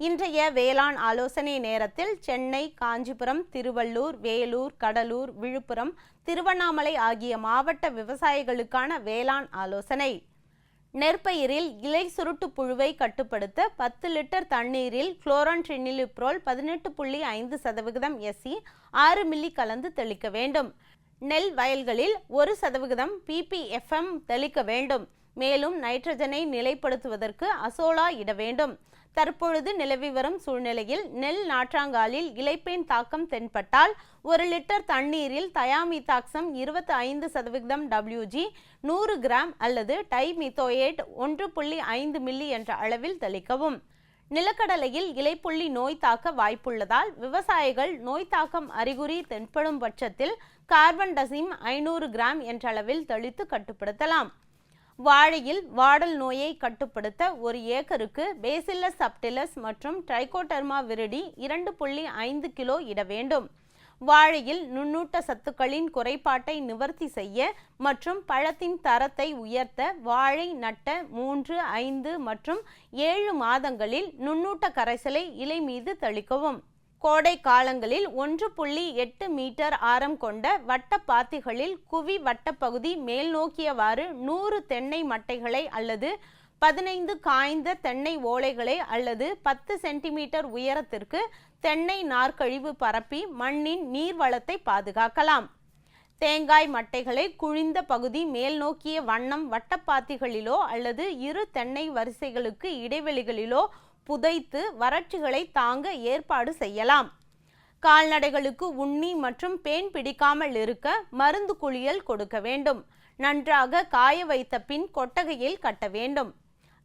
இன்றைய வேளாண் ஆலோசனை நேரத்தில் சென்னை காஞ்சிபுரம் திருவள்ளூர் வேலூர் கடலூர் விழுப்புரம் திருவண்ணாமலை ஆகிய மாவட்ட விவசாயிகளுக்கான வேளாண் ஆலோசனை. நெற்பயிரில் இலை சுருட்டு புழுவை கட்டுப்படுத்த பத்து லிட்டர் தண்ணீரில் குளோரான்ட்ரினிலிப்ரோல் பதினெட்டு புள்ளி ஐந்து சதவிகிதம் எஸ்சி ஆறு மில்லி கலந்து தெளிக்க வேண்டும். நெல் வயல்களில் ஒரு சதவிகிதம் பிபிஎஃப்எம் தெளிக்க வேண்டும். மேலும் நைட்ரஜனை நிலைப்படுத்துவதற்கு அசோலா இட வேண்டும். தற்பொழுது நிலவி வரும் சூழ்நிலையில் நெல் நாற்றாங்காலில் இலைப்பேன் தாக்கம் தென்பட்டால் ஒரு லிட்டர் தண்ணீரில் தயாமிதாக்சம் இருபத்தி ஐந்து சதவிகிதம் டபிள்யூஜி நூறு கிராம் அல்லது டைமித்தோயேட் ஒன்று புள்ளி ஐந்து மில்லி என்ற அளவில் தெளிக்கவும். நிலக்கடலையில் இலைப்புள்ளி நோய் தாக்க வாய்ப்புள்ளதால் விவசாயிகள் நோய் தாக்கம் அறிகுறி தென்படும் பட்சத்தில் கார்பன் டசிம் ஐநூறு கிராம் என்ற அளவில் தெளித்து கட்டுப்படுத்தலாம். வாழையில் வாடல் நோயை கட்டுப்படுத்த ஒரு ஏக்கருக்கு பேசில்லஸ் சப்டிலஸ் மற்றும் ட்ரைகோடர்மா விருடி இரண்டு புள்ளி ஐந்து கிலோ இட வேண்டும். வாழையில் நுண்ணூட்ட சத்துக்களின் குறைபாட்டை நிவர்த்தி செய்ய மற்றும் பழத்தின் தரத்தை உயர்த்த வாழை நட்ட மூன்று ஐந்து மற்றும் ஏழு மாதங்களில் நுண்ணூட்ட கரைசலை இலை மீது தெளிக்கவும். கோடை காலங்களில் ஒன்று புள்ளி எட்டு மீட்டர் ஆரம் கொண்ட வட்ட பாத்திகளில் குவி வட்டப்பகுதி மேல் நோக்கியவாறு நூறு தென்னை மட்டைகளை அல்லது பதினைந்து காய்ந்த தென்னை ஓலைகளை அல்லது பத்து சென்டிமீட்டர் உயரத்திற்கு தென்னை நார்க்கழிவு பரப்பி மண்ணின் நீர்வளத்தை பாதுகாக்கலாம். தேங்காய் மட்டைகளை குழிந்த பகுதி மேல் நோக்கிய வண்ணம் வட்டப்பாத்திகளிலோ அல்லது இரு தென்னை வரிசைகளுக்கு இடைவெளிகளிலோ புதைத்து வறட்சிகளை தாங்க ஏற்பாடு செய்யலாம். கால்நடைகளுக்கு உண்ணி மற்றும் பேன் பிடிக்காமல் இருக்க மருந்து குளியல் கொடுக்க வேண்டும். நன்றாக காய வைத்த பின் கொட்டகையில் கட்ட வேண்டும்.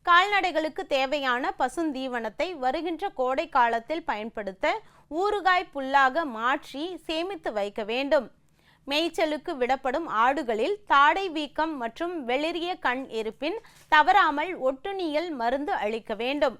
கால்நடைகளுக்கு தேவையான பசுந்தீவனத்தை வருகின்ற கோடை காலத்தில் பயன்படுத்த ஊறுகாய் புல்லாக மாற்றி சேமித்து வைக்க வேண்டும். மேய்ச்சலுக்கு விடப்படும் ஆடுகளில் தாடை வீக்கம் மற்றும் வெளிரிய கண் இருப்பின் தவறாமல் ஒட்டுண்ணியல் மருந்து அளிக்க வேண்டும்.